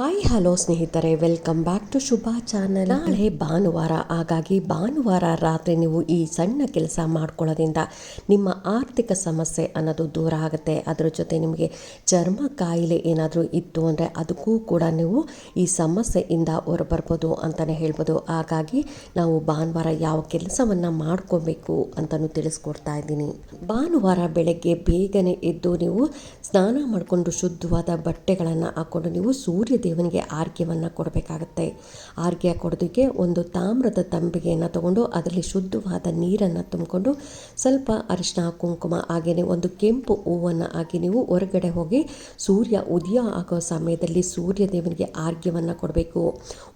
Hi, hello ಸ್ನೇಹಿತರೆ. Welcome back to Shubha channel. ನಾಳೆ ಭಾನುವಾರ, ಹಾಗಾಗಿ ಭಾನುವಾರ ರಾತ್ರಿ ನೀವು ಈ ಸಣ್ಣ ಕೆಲಸ ಮಾಡ್ಕೊಳ್ಳೋದ್ರಿಂದ ನಿಮ್ಮ ಆರ್ಥಿಕ ಸಮಸ್ಯೆ ಅನ್ನೋದು ದೂರ ಆಗುತ್ತೆ. ಅದರ ಜೊತೆ ನಿಮಗೆ ಚರ್ಮ ಕಾಯಿಲೆ ಏನಾದರೂ ಇತ್ತು ಅಂದರೆ ಅದಕ್ಕೂ ಕೂಡ ನೀವು ಈ ಸಮಸ್ಯೆಯಿಂದ ಹೊರಬರ್ಬೋದು ಅಂತಲೇ ಹೇಳ್ಬೋದು. ಹಾಗಾಗಿ ನಾವು ಭಾನುವಾರ ಯಾವ ಕೆಲಸವನ್ನು ಮಾಡ್ಕೋಬೇಕು ಅಂತಲೂ ತಿಳಿಸ್ಕೊಡ್ತಾ ಇದ್ದೀನಿ. ಭಾನುವಾರ ಬೆಳಗ್ಗೆ ಬೇಗನೆ ಎದ್ದು ನೀವು ಸ್ನಾನ ಮಾಡಿಕೊಂಡು ಶುದ್ಧವಾದ ಬಟ್ಟೆಗಳನ್ನು ಹಾಕ್ಕೊಂಡು ನೀವು ಸೂರ್ಯ ದೇವನಿಗೆ ಆರ್ಘ್ಯವನ್ನು ಕೊಡಬೇಕಾಗತ್ತೆ. ಆರ್ಘ್ಯ ಕೊಡೋದಕ್ಕೆ ಒಂದು ತಾಮ್ರದ ತಂಬಿಗೆಯನ್ನು ತಗೊಂಡು ಅದರಲ್ಲಿ ಶುದ್ಧವಾದ ನೀರನ್ನು ತುಂಬಿಕೊಂಡು ಸ್ವಲ್ಪ ಅರಿಶಿನ ಕುಂಕುಮ ಹಾಗೆಯೇ ಒಂದು ಕೆಂಪು ಹೂವನ್ನು ಹಾಕಿ ನೀವು ಹೊರಗಡೆ ಹೋಗಿ ಸೂರ್ಯ ಉದಯ ಆಗೋ ಸಮಯದಲ್ಲಿ ಸೂರ್ಯ ದೇವನಿಗೆ ಆರ್ಘ್ಯವನ್ನು ಕೊಡಬೇಕು.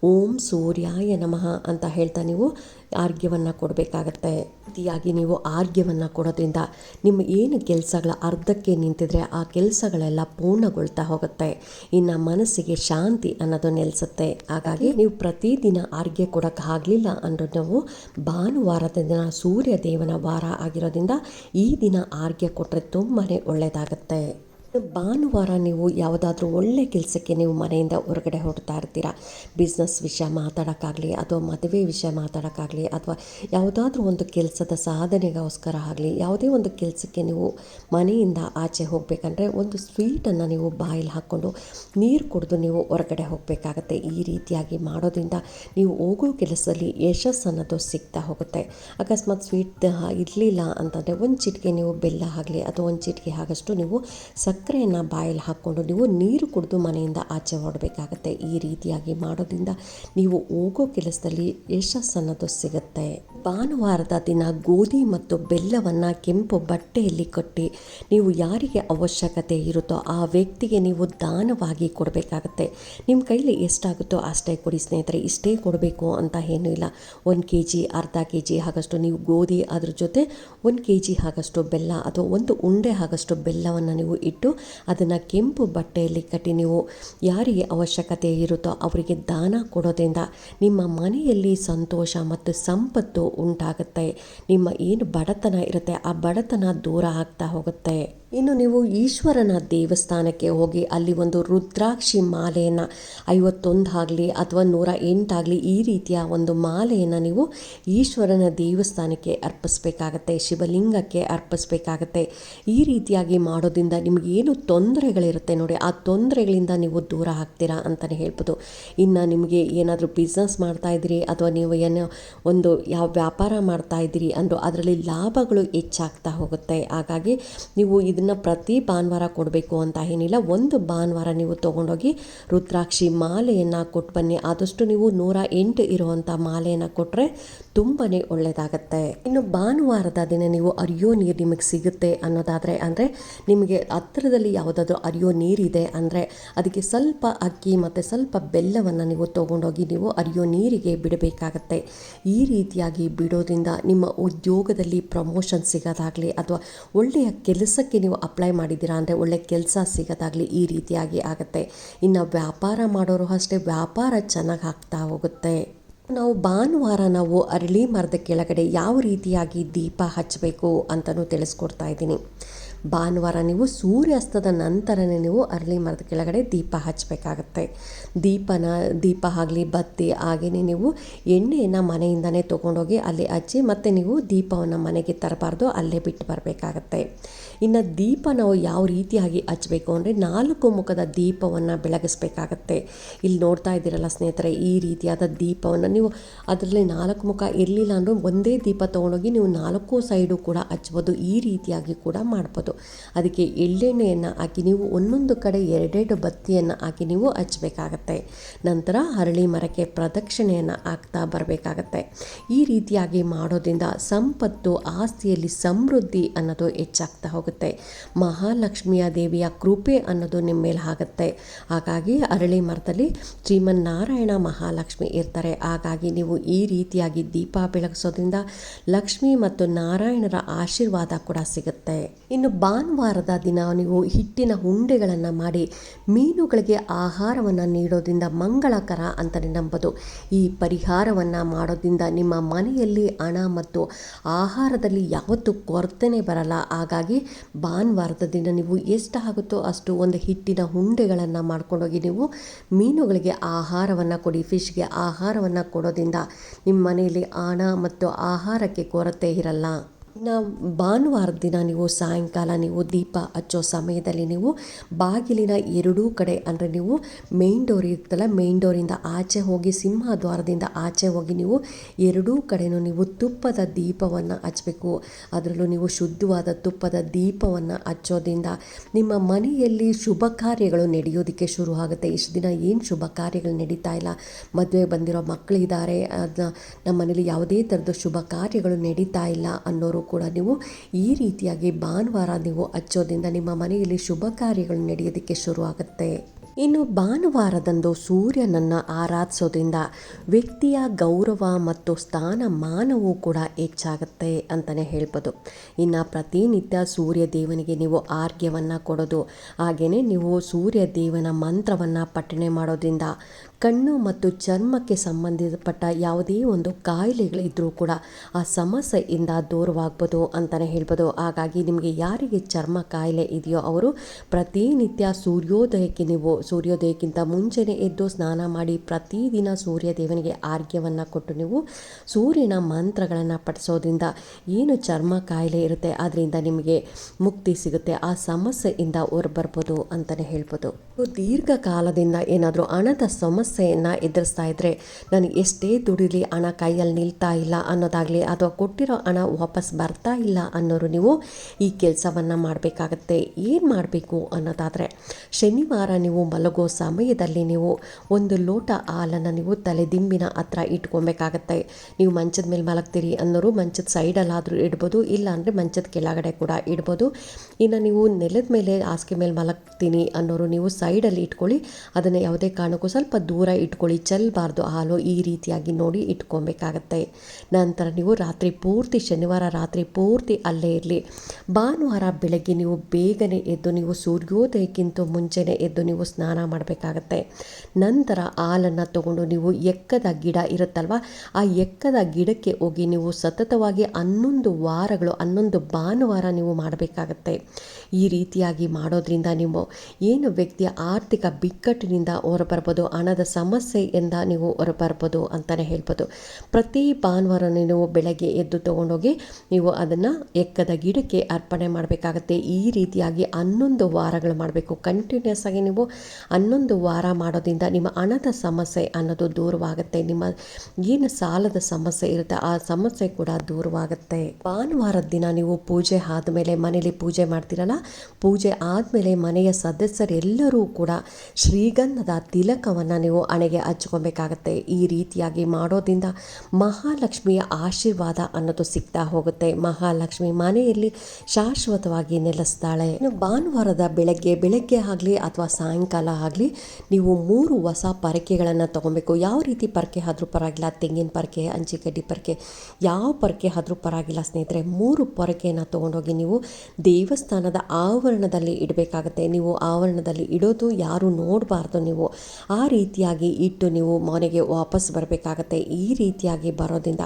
ಓಂ ಸೂರ್ಯಾಯ ನಮಃ ಅಂತ ಹೇಳ್ತಾ ನೀವು ಆರ್ಘ್ಯವನ್ನು ಕೊಡಬೇಕಾಗತ್ತೆ. ಅತಿಯಾಗಿ ನೀವು ಆರೋಗ್ಯವನ್ನು ಕೊಡೋದ್ರಿಂದ ನಿಮ್ಮ ಏನು ಕೆಲಸಗಳ ಅರ್ಧಕ್ಕೆ ನಿಂತಿದ್ರೆ ಆ ಕೆಲಸಗಳೆಲ್ಲ ಪೂರ್ಣಗೊಳ್ತಾ ಹೋಗುತ್ತೆ. ಇನ್ನು ಮನಸ್ಸಿಗೆ ಶಾಂತಿ ಅನ್ನೋದು ನೆಲೆಸುತ್ತೆ. ಹಾಗಾಗಿ ನೀವು ಪ್ರತಿದಿನ ಆರ್ಘ್ಯ ಕೊಡೋಕೆ ಆಗಲಿಲ್ಲ ಅಂದ್ರೆ ನಾವು ಭಾನುವಾರದ ದಿನ ಸೂರ್ಯ ದೇವನ ವಾರ ಆಗಿರೋದ್ರಿಂದ ಈ ದಿನ ಆರೋಗ್ಯ ಕೊಟ್ಟರೆ ತುಂಬಾ ಒಳ್ಳೆಯದಾಗತ್ತೆ ಭಾನುವಾರ ನೀವು ಯಾವುದಾದ್ರೂ ಒಳ್ಳೆ ಕೆಲಸಕ್ಕೆ ನೀವು ಮನೆಯಿಂದ ಹೊರಗಡೆ ಹೊರಡ್ತಾ ಇರ್ತೀರಾ? ಬಿಸ್ನೆಸ್ ವಿಷಯ ಮಾತಾಡೋಕ್ಕಾಗಲಿ ಅಥವಾ ಮದುವೆ ವಿಷಯ ಮಾತಾಡೋಕ್ಕಾಗಲಿ ಅಥವಾ ಯಾವುದಾದ್ರೂ ಒಂದು ಕೆಲಸದ ಸಾಧನೆಗೋಸ್ಕರ ಆಗಲಿ, ಯಾವುದೇ ಒಂದು ಕೆಲಸಕ್ಕೆ ನೀವು ಮನೆಯಿಂದ ಆಚೆ ಹೋಗಬೇಕಂದ್ರೆ ಒಂದು ಸ್ವೀಟನ್ನು ನೀವು ಬಾಯಲ್ಲಿ ಹಾಕ್ಕೊಂಡು ನೀರು ಕುಡಿದು ನೀವು ಹೊರಗಡೆ ಹೋಗಬೇಕಾಗತ್ತೆ. ಈ ರೀತಿಯಾಗಿ ಮಾಡೋದ್ರಿಂದ ನೀವು ಹೋಗೋ ಕೆಲಸದಲ್ಲಿ ಯಶಸ್ಸು ಅನ್ನೋದು ಸಿಗ್ತಾ ಹೋಗುತ್ತೆ. ಅಕಸ್ಮಾತ್ ಸ್ವೀಟ್ ಇರಲಿಲ್ಲ ಅಂತಂದರೆ ಒಂದು ಚಿಟಿಕೆ ನೀವು ಬೆಲ್ಲ ಆಗಲಿ ಅಥವಾ ಒಂದು ಚಿಟಿಕೆ ಆಗಷ್ಟು ನೀವು ಸಕ್ ಸಕ್ಕರೆಯನ್ನು ಬಾಯಲ್ಲಿ ಹಾಕ್ಕೊಂಡು ನೀವು ನೀರು ಕುಡಿದು ಮನೆಯಿಂದ ಆಚೆ ಹೊರಡಬೇಕಾಗತ್ತೆ ಈ ರೀತಿಯಾಗಿ ಮಾಡೋದ್ರಿಂದ ನೀವು ಹೋಗೋ ಕೆಲಸದಲ್ಲಿ ಯಶಸ್ಸನ್ನೋದು ಸಿಗುತ್ತೆ. ಭಾನುವಾರದ ದಿನ ಗೋಧಿ ಮತ್ತು ಬೆಲ್ಲವನ್ನು ಕೆಂಪು ಬಟ್ಟೆಯಲ್ಲಿ ಕಟ್ಟಿ ನೀವು ಯಾರಿಗೆ ಅವಶ್ಯಕತೆ ಇರುತ್ತೋ ಆ ವ್ಯಕ್ತಿಗೆ ನೀವು ದಾನವಾಗಿ ಕೊಡಬೇಕಾಗತ್ತೆ. ನಿಮ್ಮ ಕೈಲಿ ಎಷ್ಟಾಗುತ್ತೋ ಅಷ್ಟೇ ಕೊಡಿ ಸ್ನೇಹಿತರೆ, ಇಷ್ಟೇ ಕೊಡಬೇಕು ಅಂತ ಏನೂ ಇಲ್ಲ. ಒಂದು ಕೆ ಜಿ ಅರ್ಧ ಕೆ ಜಿ ಹಾಗಷ್ಟು ನೀವು ಗೋಧಿ ಅದ್ರ ಜೊತೆ, ಒಂದು ಕೆ ಜಿ ಹಾಗಷ್ಟು ಬೆಲ್ಲ ಅಥವಾ ಒಂದು ಉಂಡೆ ಆಗಷ್ಟು ಬೆಲ್ಲವನ್ನು ನೀವು ಇಟ್ಟು ಅದನ್ನು ಕೆಂಪು ಬಟ್ಟೆಯಲ್ಲಿ ಕಟ್ಟಿ ನೀವು ಯಾರಿಗೆ ಅವಶ್ಯಕತೆ ಇರುತ್ತೋ ಅವರಿಗೆ ದಾನ ಕೊಡೋದ್ರಿಂದ ನಿಮ್ಮ ಮನೆಯಲ್ಲಿ ಸಂತೋಷ ಮತ್ತು ಸಂಪತ್ತು ಉಂಟಾಗುತ್ತೆ. ನಿಮ್ಮ ಏನು ಬಡತನ ಇರುತ್ತೆ ಆ ಬಡತನ ದೂರ ಆಗ್ತಾ ಹೋಗುತ್ತೆ. ಇನ್ನು ನೀವು ಈಶ್ವರನ ದೇವಸ್ಥಾನಕ್ಕೆ ಹೋಗಿ ಅಲ್ಲಿ ಒಂದು ರುದ್ರಾಕ್ಷಿ ಮಾಲೆಯನ್ನು ಐವತ್ತೊಂದು ಆಗಲಿ ಅಥವಾ ನೂರ ಎಂಟಾಗಲಿ ಈ ರೀತಿಯ ಒಂದು ಮಾಲೆಯನ್ನು ನೀವು ಈಶ್ವರನ ದೇವಸ್ಥಾನಕ್ಕೆ ಅರ್ಪಿಸ್ಬೇಕಾಗತ್ತೆ, ಶಿವಲಿಂಗಕ್ಕೆ ಅರ್ಪಿಸ್ಬೇಕಾಗತ್ತೆ. ಈ ರೀತಿಯಾಗಿ ಮಾಡೋದ್ರಿಂದ ನಿಮಗೇನು ತೊಂದರೆಗಳಿರುತ್ತೆ ನೋಡಿ, ಆ ತೊಂದರೆಗಳಿಂದ ನೀವು ದೂರ ಆಗ್ತೀರಾ ಅಂತಲೇ ಹೇಳ್ಬೋದು. ಇನ್ನು ನಿಮಗೆ ಏನಾದರೂ ಬಿಸ್ನೆಸ್ ಮಾಡ್ತಾಯಿದ್ದೀರಿ ಅಥವಾ ನೀವು ಏನೋ ಒಂದು ಯಾವ ವ್ಯಾಪಾರ ಮಾಡ್ತಾ ಇದ್ದೀರಿ ಅಂದರೂ ಅದರಲ್ಲಿ ಲಾಭಗಳು ಹೆಚ್ಚಾಗ್ತಾ ಹೋಗುತ್ತೆ. ಹಾಗಾಗಿ ನೀವು ಇದು ಇದನ್ನು ಪ್ರತಿ ಭಾನುವಾರ ಕೊಡಬೇಕು ಅಂತ ಏನಿಲ್ಲ. ಒಂದು ಭಾನುವಾರ ನೀವು ತೊಗೊಂಡೋಗಿ ರುದ್ರಾಕ್ಷಿ ಮಾಲೆಯನ್ನು ಕೊಟ್ಟು ಬನ್ನಿ. ಆದಷ್ಟು ನೀವು ನೂರ ಎಂಟು ಇರುವಂಥ ಮಾಲೆಯನ್ನು ಕೊಟ್ಟರೆ ತುಂಬಾ ಒಳ್ಳೆಯದಾಗತ್ತೆ ಇನ್ನು ಭಾನುವಾರದ ದಿನ ನೀವು ಅರಿಯೋ ನೀರು ನಿಮಗೆ ಸಿಗುತ್ತೆ ಅನ್ನೋದಾದರೆ ಅಂದರೆ ನಿಮಗೆ ಹತ್ತಿರದಲ್ಲಿ ಯಾವುದಾದ್ರೂ ಅರಿಯೋ ನೀರಿದೆ ಅಂದರೆ ಅದಕ್ಕೆ ಸ್ವಲ್ಪ ಅಕ್ಕಿ ಮತ್ತು ಸ್ವಲ್ಪ ಬೆಲ್ಲವನ್ನು ನೀವು ತೊಗೊಂಡೋಗಿ ನೀವು ಅರಿಯೋ ನೀರಿಗೆ ಬಿಡಬೇಕಾಗತ್ತೆ. ಈ ರೀತಿಯಾಗಿ ಬಿಡೋದ್ರಿಂದ ನಿಮ್ಮ ಉದ್ಯೋಗದಲ್ಲಿ ಪ್ರಮೋಷನ್ ಸಿಗೋದಾಗಲಿ ಅಥವಾ ಒಳ್ಳೆಯ ಕೆಲಸಕ್ಕೆ ನೀವು ಅಪ್ಲೈ ಮಾಡಿದ್ದೀರಾ ಅಂದರೆ ಒಳ್ಳೆ ಕೆಲಸ ಸಿಗೋದಾಗಲಿ ಈ ರೀತಿಯಾಗಿ ಆಗುತ್ತೆ. ಇನ್ನು ವ್ಯಾಪಾರ ಮಾಡೋರು ಅಷ್ಟೇ ವ್ಯಾಪಾರ ಚೆನ್ನಾಗಿ ಆಗ್ತಾ ಹೋಗುತ್ತೆ. ನಾವು ಭಾನುವಾರ ನಾವು ಅರಳಿ ಮರದ ಕೆಳಗಡೆ ಯಾವ ರೀತಿಯಾಗಿ ದೀಪ ಹಚ್ಚಬೇಕು ಅಂತಲೂ ತಿಳಿಸ್ಕೊಡ್ತಾ ಇದ್ದೀನಿ. ಭಾನುವಾರ ನೀವು ಸೂರ್ಯಾಸ್ತದ ನಂತರನೇ ನೀವು ಅರಳಿ ಮರದ ಕೆಳಗಡೆ ದೀಪ ಹಚ್ಚಬೇಕಾಗತ್ತೆ. ದೀಪನ, ದೀಪ ಆಗಲಿ, ಬತ್ತಿ ಹಾಗೆಯೇ ನೀವು ಎಣ್ಣೆಯನ್ನು ಮನೆಯಿಂದನೇ ತೊಗೊಂಡೋಗಿ ಅಲ್ಲಿ ಹಚ್ಚಿ ಮತ್ತು ನೀವು ದೀಪವನ್ನು ಮನೆಗೆ ತರಬಾರ್ದು, ಅಲ್ಲೇ ಬಿಟ್ಟು ಬರಬೇಕಾಗತ್ತೆ. ಇನ್ನು ದೀಪ ನಾವು ಯಾವ ರೀತಿಯಾಗಿ ಹಚ್ಚಬೇಕು ಅಂದರೆ ನಾಲ್ಕು ಮುಖದ ದೀಪವನ್ನು ಬೆಳಗಿಸ್ಬೇಕಾಗತ್ತೆ. ಇಲ್ಲಿ ನೋಡ್ತಾ ಇದ್ದೀರಲ್ಲ ಸ್ನೇಹಿತರೆ, ಈ ರೀತಿಯಾದ ದೀಪವನ್ನು ನೀವು ಅದರಲ್ಲಿ ನಾಲ್ಕು ಮುಖ ಇರಲಿಲ್ಲ ಅಂದರೂ ಒಂದೇ ದೀಪ ತೊಗೊಂಡೋಗಿ ನೀವು ನಾಲ್ಕು ಸೈಡು ಕೂಡ ಹಚ್ಬೋದು, ಈ ರೀತಿಯಾಗಿ ಕೂಡ ಮಾಡ್ಬೋದು. ಅದಕ್ಕೆ ಎಳ್ಳೆಣ್ಣೆಯನ್ನು ಹಾಕಿ ನೀವು ಒಂದೊಂದು ಕಡೆ ಎರಡೆರಡು ಬತ್ತಿಯನ್ನು ಹಾಕಿ ನೀವು ಹಚ್ಚಬೇಕಾಗತ್ತೆ. ನಂತರ ಹರಳಿ ಮರಕ್ಕೆ ಪ್ರದಕ್ಷಿಣೆಯನ್ನು ಹಾಕ್ತಾ ಬರಬೇಕಾಗತ್ತೆ. ಈ ರೀತಿಯಾಗಿ ಮಾಡೋದ್ರಿಂದ ಸಂಪತ್ತು, ಆಸ್ತಿಯಲ್ಲಿ ಸಮೃದ್ಧಿ ಅನ್ನೋದು ಹೆಚ್ಚಾಗ್ತಾ ಹೋಗುತ್ತೆ. ಮಹಾಲಕ್ಷ್ಮಿಯ ದೇವಿಯ ಕೃಪೆ ಅನ್ನೋದು ನಿಮ್ಮ ಮೇಲೆ ಆಗುತ್ತೆ. ಹಾಗಾಗಿ ಅರಳಿ ಮರದಲ್ಲಿ ಶ್ರೀಮನ್ನಾರಾಯಣ ಮಹಾಲಕ್ಷ್ಮಿ ಇರ್ತಾರೆ. ಹಾಗಾಗಿ ನೀವು ಈ ರೀತಿಯಾಗಿ ದೀಪ ಬೆಳಗಿಸೋದ್ರಿಂದ ಲಕ್ಷ್ಮಿ ಮತ್ತು ನಾರಾಯಣರ ಆಶೀರ್ವಾದ ಕೂಡ ಸಿಗುತ್ತೆ. ಇನ್ನು ಭಾನುವಾರದ ದಿನ ನೀವು ಹಿಟ್ಟಿನ ಉಂಡೆಗಳನ್ನು ಮಾಡಿ ಮೀನುಗಳಿಗೆ ಆಹಾರವನ್ನು ನೀಡೋದ್ರಿಂದ ಮಂಗಳಕರ ಅಂತಲೇ ನಂಬೋದು. ಈ ಪರಿಹಾರವನ್ನು ಮಾಡೋದ್ರಿಂದ ನಿಮ್ಮ ಮನೆಯಲ್ಲಿ ಹಣ ಮತ್ತು ಆಹಾರದಲ್ಲಿ ಯಾವತ್ತೂ ಕೊರತೆನೇ ಬರಲ್ಲ. ಹಾಗಾಗಿ ಭಾನುವಾರದ ದಿನ ನೀವು ಎಷ್ಟು ಆಗುತ್ತೋ ಅಷ್ಟು ಒಂದು ಹಿಟ್ಟಿನ ಉಂಡೆಗಳನ್ನು ಮಾಡ್ಕೊಂಡೋಗಿ ನೀವು ಮೀನುಗಳಿಗೆ ಆಹಾರವನ್ನು ಕೊಡಿ. ಫಿಶ್ಗೆ ಆಹಾರವನ್ನು ಕೊಡೋದ್ರಿಂದ ನಿಮ್ಮ ಮನೆಯಲ್ಲಿ ಹಣ ಮತ್ತು ಆಹಾರಕ್ಕೆ ಕೊರತೆ ಇರಲ್ಲ. ಇನ್ನು ಭಾನುವಾರದ ದಿನ ನೀವು ಸಾಯಂಕಾಲ ನೀವು ದೀಪ ಹಚ್ಚೋ ಸಮಯದಲ್ಲಿ ನೀವು ಬಾಗಿಲಿನ ಎರಡೂ ಕಡೆ ಅಂದರೆ ನೀವು ಮೇನ್ ಡೋರ್ ಇರುತ್ತಲ್ಲ ಮೇನ್ ಡೋರಿಂದ ಆಚೆ ಹೋಗಿ ಸಿಂಹದ್ವಾರದಿಂದ ಆಚೆ ಹೋಗಿ ನೀವು ಎರಡೂ ಕಡೆಯೂ ನೀವು ತುಪ್ಪದ ದೀಪವನ್ನು ಹಚ್ಚಬೇಕು ಅದರಲ್ಲೂ ನೀವು ಶುದ್ಧವಾದ ತುಪ್ಪದ ದೀಪವನ್ನು ಹಚ್ಚೋದ್ರಿಂದ ನಿಮ್ಮ ಮನೆಯಲ್ಲಿ ಶುಭ ಕಾರ್ಯಗಳು ನಡೆಯೋದಕ್ಕೆ ಶುರು ಆಗುತ್ತೆ. ಇಷ್ಟು ದಿನ ಏನು ಶುಭ ಕಾರ್ಯಗಳು ನಡೀತಾ ಇಲ್ಲ. ಮದುವೆ ಬಂದಿರೋ ಮಕ್ಕಳಿದ್ದಾರೆ ಅದನ್ನ ನಮ್ಮ ಮನೇಲಿ ಯಾವುದೇ ಥರದ ಶುಭ ಕಾರ್ಯಗಳು ನಡೀತಾ ಇಲ್ಲ ಅನ್ನೋರು ಕೂಡ ನೀವು ಈ ರೀತಿಯಾಗಿ ಭಾನುವಾರ ನೀವು ಹಚ್ಚೋದ್ರಿಂದ ನಿಮ್ಮ ಮನೆಯಲ್ಲಿ ಶುಭ ಕಾರ್ಯಗಳು ನಡೆಯೋದಕ್ಕೆ ಶುರುವಾಗುತ್ತೆ. ಇನ್ನು ಭಾನುವಾರದಂದು ಸೂರ್ಯನನ್ನು ಆರಾಧಿಸೋದ್ರಿಂದ ವ್ಯಕ್ತಿಯ ಗೌರವ ಮತ್ತು ಸ್ಥಾನಮಾನವೂ ಕೂಡ ಹೆಚ್ಚಾಗುತ್ತೆ ಅಂತಲೇ ಹೇಳ್ಬೋದು. ಇನ್ನು ಪ್ರತಿನಿತ್ಯ ಸೂರ್ಯ ದೇವನಿಗೆ ನೀವು ಆರ್ಘ್ಯವನ್ನು ಕೊಡೋದು ಹಾಗೆಯೇ ನೀವು ಸೂರ್ಯ ದೇವನ ಮಂತ್ರವನ್ನು ಪಠಣೆ ಮಾಡೋದ್ರಿಂದ ಕಣ್ಣು ಮತ್ತು ಚರ್ಮಕ್ಕೆ ಸಂಬಂಧಪಟ್ಟ ಯಾವುದೇ ಒಂದು ಕಾಯಿಲೆಗಳಿದ್ದರೂ ಕೂಡ ಆ ಸಮಸ್ಯೆಯಿಂದ ದೂರವಾಗ್ಬೋದು ಅಂತಲೇ ಹೇಳ್ಬೋದು. ಹಾಗಾಗಿ ನಿಮಗೆ ಯಾರಿಗೆ ಚರ್ಮ ಕಾಯಿಲೆ ಇದೆಯೋ ಅವರು ಪ್ರತಿನಿತ್ಯ ಸೂರ್ಯೋದಯಕ್ಕೆ ನೀವು ಸೂರ್ಯೋದಯಕ್ಕಿಂತ ಮುಂಚೆನೇ ಎದ್ದು ಸ್ನಾನ ಮಾಡಿ ಪ್ರತಿದಿನ ಸೂರ್ಯ ದೇವನಿಗೆ ಕೊಟ್ಟು ನೀವು ಸೂರ್ಯನ ಮಂತ್ರಗಳನ್ನು ಪಠಿಸೋದ್ರಿಂದ ಏನು ಚರ್ಮ ಕಾಯಿಲೆ ಇರುತ್ತೆ ಅದರಿಂದ ನಿಮಗೆ ಮುಕ್ತಿ ಸಿಗುತ್ತೆ, ಆ ಸಮಸ್ಯೆಯಿಂದ ಹೊರಬರ್ಬೋದು ಅಂತಲೇ ಹೇಳ್ಬೋದು. ದೀರ್ಘಕಾಲದಿಂದ ಏನಾದರೂ ಹಣದ ಸಮಸ್ಯೆಯನ್ನು ಎದುರಿಸ್ತಾ ಇದ್ದರೆ ನನಗೆ ಎಷ್ಟೇ ದುಡಿಲಿ ಹಣ ಕೈಯಲ್ಲಿ ನಿಲ್ತಾ ಇಲ್ಲ ಅನ್ನೋದಾಗಲಿ ಅಥವಾ ಕೊಟ್ಟಿರೋ ಹಣ ವಾಪಸ್ ಬರ್ತಾ ಇಲ್ಲ ಅನ್ನೋರು ನೀವು ಈ ಕೆಲಸವನ್ನು ಮಾಡಬೇಕಾಗತ್ತೆ. ಏನು ಮಾಡಬೇಕು ಅನ್ನೋದಾದರೆ, ಶನಿವಾರ ನೀವು ಮಲಗೋ ಸಮಯದಲ್ಲಿ ನೀವು ಒಂದು ಲೋಟ ಹಾಲನ್ನು ನೀವು ತಲೆದಿಂಬಿನ ಹತ್ರ ಇಟ್ಕೊಬೇಕಾಗತ್ತೆ. ನೀವು ಮಂಚದ ಮೇಲೆ ಮಲಗ್ತೀರಿ ಅನ್ನೋರು ಮಂಚದ ಸೈಡಲ್ಲಾದರೂ ಇಡ್ಬೋದು ಇಲ್ಲ ಅಂದರೆ ಮಂಚದ ಕೆಳಗಡೆ ಕೂಡ ಇಡ್ಬೋದು. ಇನ್ನು ನೀವು ನೆಲದ ಮೇಲೆ ಹಾಸಿಗೆ ಮೇಲೆ ಮಲಗ್ತೀನಿ ಅನ್ನೋರು ನೀವು ಸೈಡಲ್ಲಿ ಇಟ್ಕೊಳ್ಳಿ, ಅದನ್ನು ಯಾವುದೇ ಕಾರಣಕ್ಕೂ ಸ್ವಲ್ಪ ದೂರ ಇಟ್ಕೊಳ್ಳಿ ಚೆಲ್ಲಬಾರ್ದು ಹಾಲು ಈ ರೀತಿಯಾಗಿ ನೋಡಿ ಇಟ್ಕೊಬೇಕಾಗತ್ತೆ. ನಂತರ ನೀವು ರಾತ್ರಿ ಪೂರ್ತಿ, ಶನಿವಾರ ರಾತ್ರಿ ಪೂರ್ತಿ ಅಲ್ಲೇ ಇರಲಿ. ಭಾನುವಾರ ಬೆಳಗ್ಗೆ ನೀವು ಬೇಗನೆ ಎದ್ದು ನೀವು ಸೂರ್ಯೋದಯಕ್ಕಿಂತ ಮುಂಚೆನೇ ಎದ್ದು ನೀವು ಸ್ನಾನ ಮಾಡಬೇಕಾಗತ್ತೆ. ನಂತರ ಹಾಲನ್ನು ತಗೊಂಡು ನೀವು ಎಕ್ಕದ ಗಿಡ ಇರುತ್ತಲ್ವ, ಆ ಎಕ್ಕದ ಗಿಡಕ್ಕೆ ಹೋಗಿ ನೀವು ಸತತವಾಗಿ ಹನ್ನೊಂದು ವಾರಗಳು, ಹನ್ನೊಂದು ಭಾನುವಾರ ನೀವು ಮಾಡಬೇಕಾಗತ್ತೆ. ಈ ರೀತಿಯಾಗಿ ಮಾಡೋದ್ರಿಂದ ನೀವು ಏನು ವ್ಯಕ್ತಿಯ ಆರ್ಥಿಕ ಬಿಕ್ಕಟ್ಟಿನಿಂದ ಹೊರಬರ್ಬೋದು, ಹಣದ ಸಮಸ್ಯೆಯಿಂದ ನೀವು ಹೊರಬರ್ಬೋದು ಅಂತಲೇ ಹೇಳ್ಬೋದು. ಪ್ರತಿ ಭಾನುವಾರ ನೀವು ಬೆಳಗ್ಗೆ ಎದ್ದು ತಗೊಂಡೋಗಿ ನೀವು ಅದನ್ನು ಎಕ್ಕದ ಗಿಡಕ್ಕೆ ಅರ್ಪಣೆ ಮಾಡಬೇಕಾಗತ್ತೆ. ಈ ರೀತಿಯಾಗಿ ಹನ್ನೊಂದು ವಾರಗಳು ಮಾಡಬೇಕು. ಕಂಟಿನ್ಯೂಸ್ ಆಗಿ ನೀವು ಹನ್ನೊಂದು ವಾರ ಮಾಡೋದ್ರಿಂದ ನಿಮ್ಮ ಹಣದ ಸಮಸ್ಯೆ ಅನ್ನೋದು ದೂರವಾಗುತ್ತೆ. ನಿಮ್ಮ ಏನು ಸಾಲದ ಸಮಸ್ಯೆ ಇರುತ್ತೆ ಆ ಸಮಸ್ಯೆ ಕೂಡ ದೂರವಾಗುತ್ತೆ. ಭಾನುವಾರದ ದಿನ ನೀವು ಪೂಜೆ ಆದಮೇಲೆ ಮನೇಲಿ ಪೂಜೆ ಮಾಡ್ತೀರಲ್ಲ? ಪೂಜೆ ಆದಮೇಲೆ ಮನೆಯ ಸದಸ್ಯರೆಲ್ಲರೂ ಕೂಡ ಶ್ರೀಗಂಧದ ತಿಲಕವನ್ನು ನೀವು ಹಣೆಗೆ ಹಚ್ಕೊಬೇಕಾಗತ್ತೆ. ಈ ರೀತಿಯಾಗಿ ಮಾಡೋದ್ರಿಂದ ಮಹಾಲಕ್ಷ್ಮಿಯ ಆಶೀರ್ವಾದ ಅನ್ನೋದು ಸಿಗ್ತಾ ಹೋಗುತ್ತೆ. ಮಹಾಲಕ್ಷ್ಮಿ ಮನೆಯಲ್ಲಿ ಶಾಶ್ವತವಾಗಿ ನೆಲೆಸ್ತಾಳೆ. ಇನ್ನು ಭಾನುವಾರದ ಬೆಳಗ್ಗೆ ಬೆಳಗ್ಗೆ ಆಗಲಿ ಅಥವಾ ಸಾಯಂಕಾಲ ಆಗಲಿ ನೀವು ಮೂರು ಹೊಸ ಪರಕೆಗಳನ್ನು ತೊಗೊಬೇಕು. ಯಾವ ರೀತಿ ಪರಕೆ ಆದರೂ ಪರವಾಗಿಲ್ಲ. ತೆಂಗಿನ ಪರಕೆ ಅಂಚಿಕಡ್ಡಿ ಪರಕೆ, ಯಾವ ಪರಕೆ ಆದರೂ ಪರವಾಗಿಲ್ಲ ಸ್ನೇಹಿತರೆ. ಮೂರು ಪೊರಕೆಯನ್ನು ತೊಗೊಂಡೋಗಿ ನೀವು ದೇವಸ್ಥಾನದ ಆವರಣದಲ್ಲಿ ಇಡಬೇಕಾಗತ್ತೆ. ನೀವು ಆವರಣದಲ್ಲಿ ಇಡೋದು ಯಾರು ನೋಡಬಾರ್ದು ನೀವು. ಆ ರೀತಿಯಾಗಿ ಇಟ್ಟು ನೀವು ಮನೆಗೆ ವಾಪಸ್ ಬರಬೇಕಾಗತ್ತೆ. ಈ ರೀತಿಯಾಗಿ ಬರೋದ್ರಿಂದ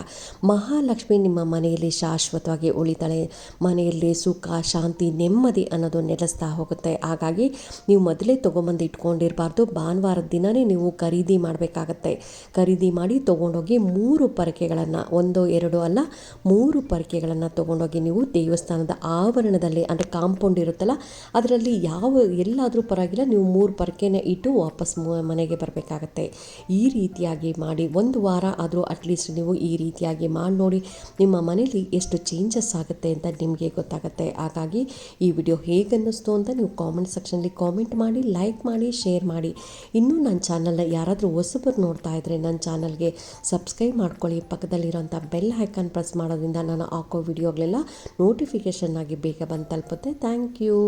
ಮಹಾಲಕ್ಷ್ಮಿ ನಿಮ್ಮ ಮನೆಯಲ್ಲಿ ಶಾಶ್ವತವಾಗಿ ಉಳಿತಾಳೆ. ಮನೆಯಲ್ಲಿ ಸುಖ, ಶಾಂತಿ, ನೆಮ್ಮದಿ ಅನ್ನೋದು ನೆಲೆಸ್ತಾ ಹೋಗುತ್ತೆ. ಹಾಗಾಗಿ ನೀವು ಮೊದಲೇ ತೊಗೊಂಬಂದು ಇಟ್ಕೊಂಡಿರಬಾರ್ದು. ಭಾನುವಾರದ ದಿನವೇ ನೀವು ಖರೀದಿ ಮಾಡಬೇಕಾಗತ್ತೆ. ಖರೀದಿ ಮಾಡಿ ತೊಗೊಂಡೋಗಿ ಮೂರು ಪರಕೆಗಳನ್ನು, ಒಂದು, ಎರಡು ಅಲ್ಲ, ಮೂರು ಪರಕೆಗಳನ್ನು ತೊಗೊಂಡೋಗಿ ನೀವು ದೇವಸ್ಥಾನದ ಆವರಣದಲ್ಲಿ ಅಂದರೆ ಕಾಂಪೌಂಡ್ ಇರುತ್ತಲ್ಲ, ಅದರಲ್ಲಿ ಯಾವ, ಎಲ್ಲಾದರೂ ಪರವಾಗಿಲ್ಲ, ನೀವು ಮೂರು ಪರಕೆನ ಇಟ್ಟು ವಾಪಸ್ ಮನೆಗೆ ಬರಬೇಕಾಗತ್ತೆ ಈ ರೀತಿಯಾಗಿ ಮಾಡಿ ಒಂದು ವಾರ ಆದರೂ ಅಟ್ಲೀಸ್ಟ್ ನೀವು ಈ ರೀತಿಯಾಗಿ ಮಾಡಿ ನೋಡಿ ನಿಮ್ಮ ಮನೇಲಿ ಎಷ್ಟು ಚೇಂಜಸ್ ಆಗುತ್ತೆ ಅಂತ ನಿಮಗೆ ಗೊತ್ತಾಗುತ್ತೆ. ಹಾಗಾಗಿ ಈ ವಿಡಿಯೋ ಹೇಗನ್ನಿಸ್ತು ಅಂತ ನೀವು ಕಾಮೆಂಟ್ ಸೆಕ್ಷನಲ್ಲಿ ಕಾಮೆಂಟ್ ಮಾಡಿ ಲೈಕ್ ಮಾಡಿ ಶೇರ್ ಮಾಡಿ. ಇನ್ನೂ ನನ್ನ ಚಾನಲ್ನ ಯಾರಾದರೂ ಹೊಸಬರು ನೋಡ್ತಾ ಇದ್ದರೆ ನನ್ನ ಚಾನಲ್ಗೆ ಸಬ್ಸ್ಕ್ರೈಬ್ ಮಾಡ್ಕೊಳ್ಳಿ. ಪಕ್ಕದಲ್ಲಿರೋಂಥ ಬೆಲ್ ಐಕಾನ್ ಪ್ರೆಸ್ ಮಾಡೋದ್ರಿಂದ ನಾನು ಹಾಕೋ ವಿಡಿಯೋಗಳೆಲ್ಲ ನೋಟಿಫಿಕೇಷನ್ ಆಗಿ ಬೇಗ ಬಂದು ತಲುಪುತ್ತೆ. Thank you